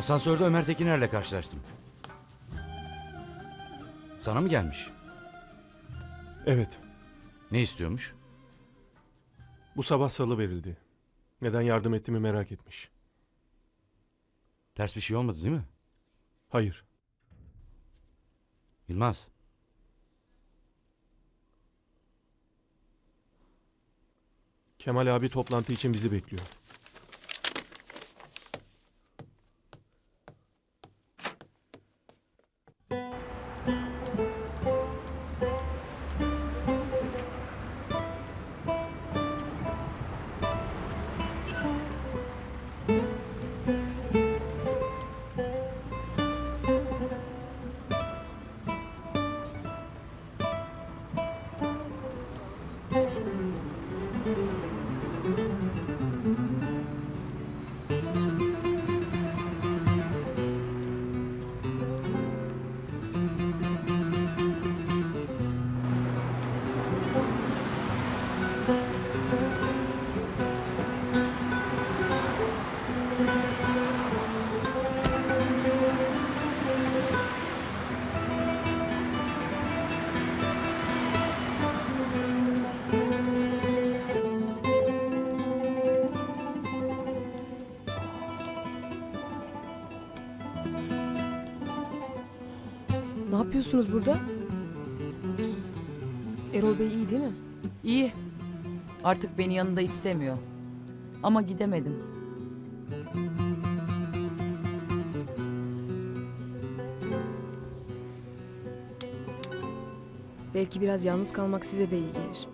Asansörde Ömer Tekiner'le karşılaştım. Sana mı gelmiş? Evet. Ne istiyormuş? Bu sabah salı verildi. Neden yardım ettiğimi merak etmiş. Ters bir şey olmadı değil mi? Hayır. Yılmaz. Kemal abi toplantı için bizi bekliyor. Yapıyorsunuz burada? Erol Bey iyi değil mi? İyi. Artık beni yanında istemiyor. Ama gidemedim. Belki biraz yalnız kalmak size de iyi gelir.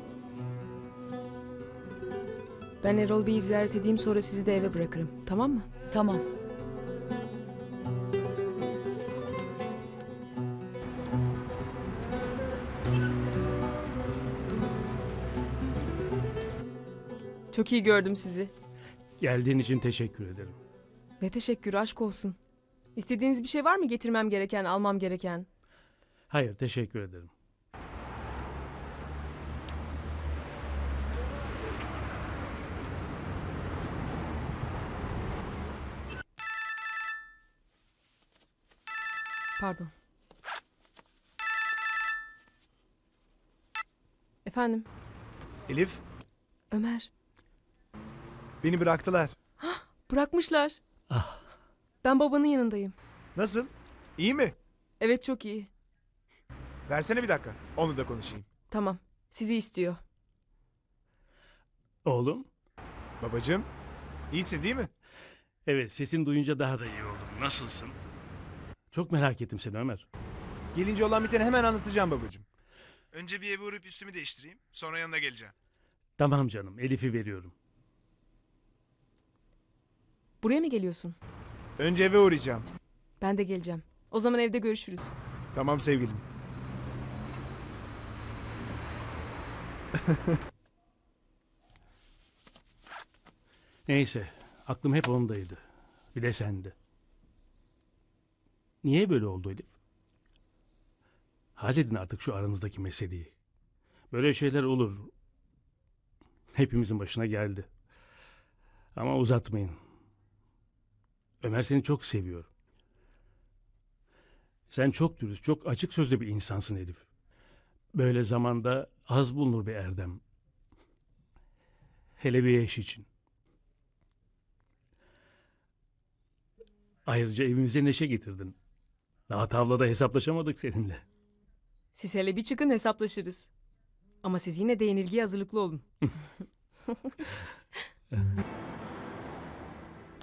Ben Erol Bey'i ziyaret edeyim sonra sizi de eve bırakırım. Tamam mı? Tamam. Çok iyi gördüm sizi. Geldiğin için teşekkür ederim. Ne teşekkür aşk olsun. İstediğiniz bir şey var mı getirmem gereken, almam gereken? Hayır, teşekkür ederim. Pardon. Efendim, Elif, Ömer. Beni bıraktılar. Bırakmışlar. Ben babanın yanındayım. Nasıl? İyi mi? Evet çok iyi. Versene bir dakika. Onu da konuşayım. Tamam. Sizi istiyor. Oğlum, Babacığım, iyisin değil mi? evet sesini duyunca daha da iyi oldum. Nasılsın? Çok merak ettim seni Ömer. Gelince olan biteni hemen anlatacağım babacığım. Önce bir eve uğrayıp üstümü değiştireyim. Sonra yanına geleceğim. Tamam canım, Elif'i veriyorum. Buraya mı geliyorsun? Önce eve uğrayacağım. Ben de geleceğim. O zaman evde görüşürüz. Tamam sevgilim. Neyse, aklım hep ondaydı. Bir de sende. Niye böyle oldu Elif? Halledin artık şu aranızdaki meseleyi. Böyle şeyler olur. Hepimizin başına geldi. Ama uzatmayın. Ömer seni çok seviyor. Sen çok dürüst, çok açık sözlü bir insansın Elif. Böyle zamanda az bulunur bir erdem. Hele bir eş için. Ayrıca evimize neşe getirdin. Daha tavlada hesaplaşamadık seninle. Siz hele bir çıkın hesaplaşırız. Ama siz yine de yenilgiye hazırlıklı olun.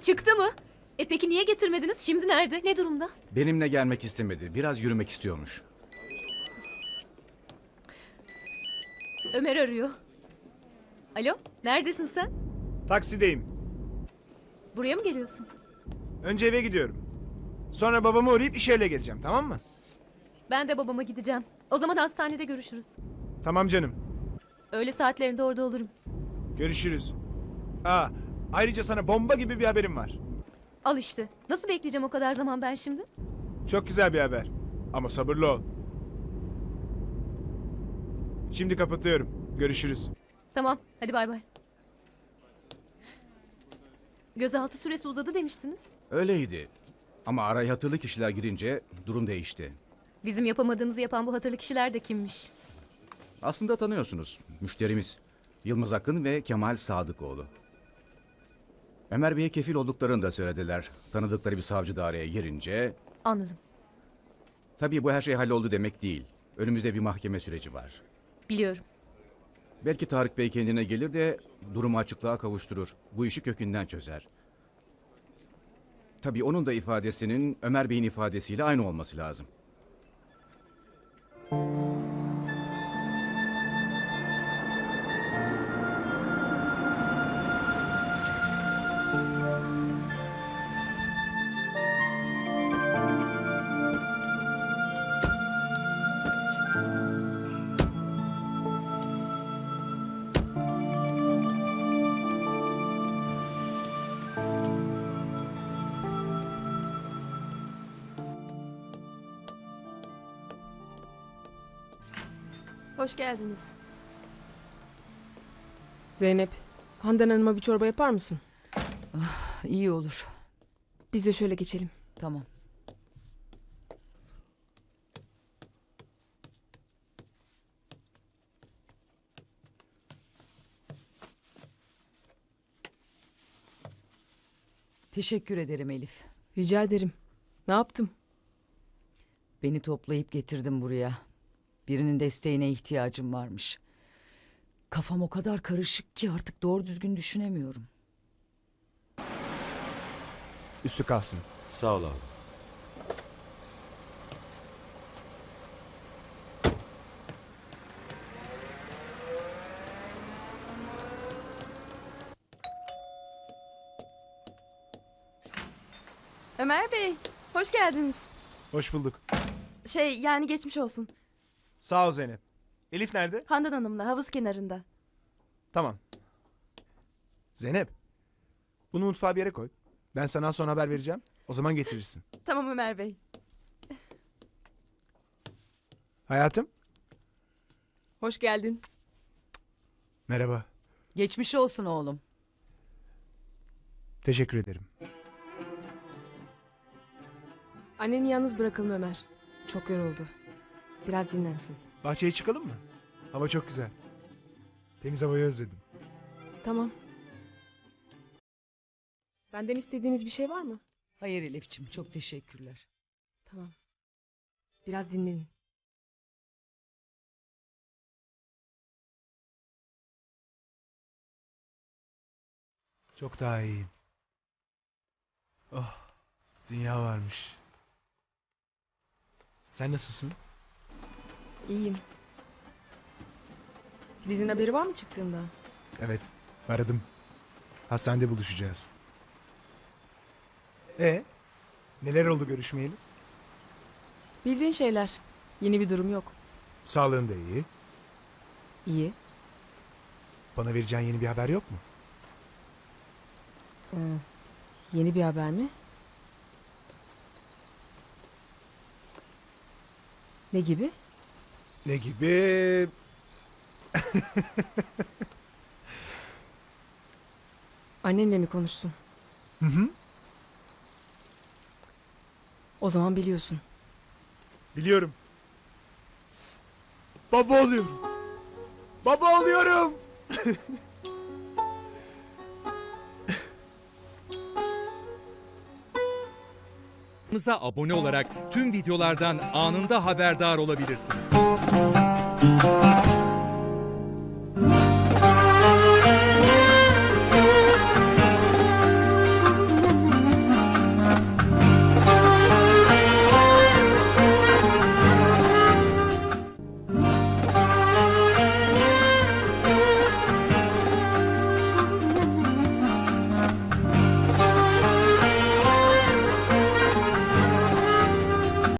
Çıktı mı? E peki niye getirmediniz? Şimdi nerede? Ne durumda? Benimle gelmek istemedi. Biraz yürümek istiyormuş. Ömer arıyor. Alo, neredesin sen? Taksideyim. Buraya mı geliyorsun? Önce eve gidiyorum. Sonra babamı uğrayıp iş yerine geleceğim tamam mı? Ben de babama gideceğim. O zaman hastanede görüşürüz. Tamam canım. Öğle saatlerinde orada olurum. Görüşürüz. Aa, ayrıca sana bomba gibi bir haberim var. Al işte. Nasıl bekleyeceğim o kadar zaman ben şimdi? Çok güzel bir haber. Ama sabırlı ol. Şimdi kapatıyorum. Görüşürüz. Tamam, hadi bay bay. Gözaltı süresi uzadı demiştiniz. Öyleydi. Ama araya hatırlı kişiler girince durum değişti. Bizim yapamadığımızı yapan bu hatırlı kişiler de kimmiş? Aslında tanıyorsunuz. Müşterimiz. Yılmaz Akın ve Kemal Sadıkoğlu. Ömer Bey'e kefil olduklarını da söylediler. Tanıdıkları bir savcı da araya girince... Anladım. Tabii bu her şey halloldu demek değil. Önümüzde bir mahkeme süreci var. Biliyorum. Belki Tarık Bey kendine gelir de durumu açıklığa kavuşturur. Bu işi kökünden çözer. Tabii onun da ifadesinin Ömer Bey'in ifadesiyle aynı olması lazım. Hoş geldiniz. Zeynep, Handan Hanım'a bir çorba yapar mısın? İyi olur. Biz de şöyle geçelim. Tamam. Teşekkür ederim Elif. Rica ederim. Ne yaptım? Beni toplayıp getirdin buraya. Birinin desteğine ihtiyacım varmış. Kafam o kadar karışık ki artık doğru düzgün düşünemiyorum. Üstü kalsın. Sağ ol abi. Ömer Bey, hoş geldiniz. Hoş bulduk. Şey, yani geçmiş olsun. Sağ ol Zeynep. Elif nerede? Handan Hanım'la havuz kenarında. Tamam. Zeynep. Bunu mutfağa bir yere koy. Ben sana az sonra haber vereceğim. O zaman getirirsin. Tamam Ömer Bey. Hayatım. Hoş geldin. Merhaba. Geçmiş olsun oğlum. Teşekkür ederim. Anneni yalnız bırakalım Ömer. Çok yoruldu. Biraz dinlensin. Bahçeye çıkalım mı? Hava çok güzel. Temiz havayı özledim. Tamam. Benden istediğiniz bir şey var mı? Hayır Elif'ciğim çok teşekkürler. Tamam. Biraz dinlenin. Çok daha iyiyim. Oh, dünya varmış. Sen nasılsın? İyiyim. Filiz'in haberi var mı çıktığında? Evet, aradım. Hastanede buluşacağız. E, neler oldu görüşmeyeli? Bildiğin şeyler. Yeni bir durum yok. Sağlığın da iyi. İyi. Bana vereceğin yeni bir haber yok mu? Ee, yeni bir haber mi? Ne gibi? Ne gibi? Annemle mi konuştun? Hı hı. O zaman biliyorsun. Biliyorum. Baba oluyorum. Baba oluyorum. Kanalımıza abone olarak tüm videolardan anında haberdar olabilirsiniz.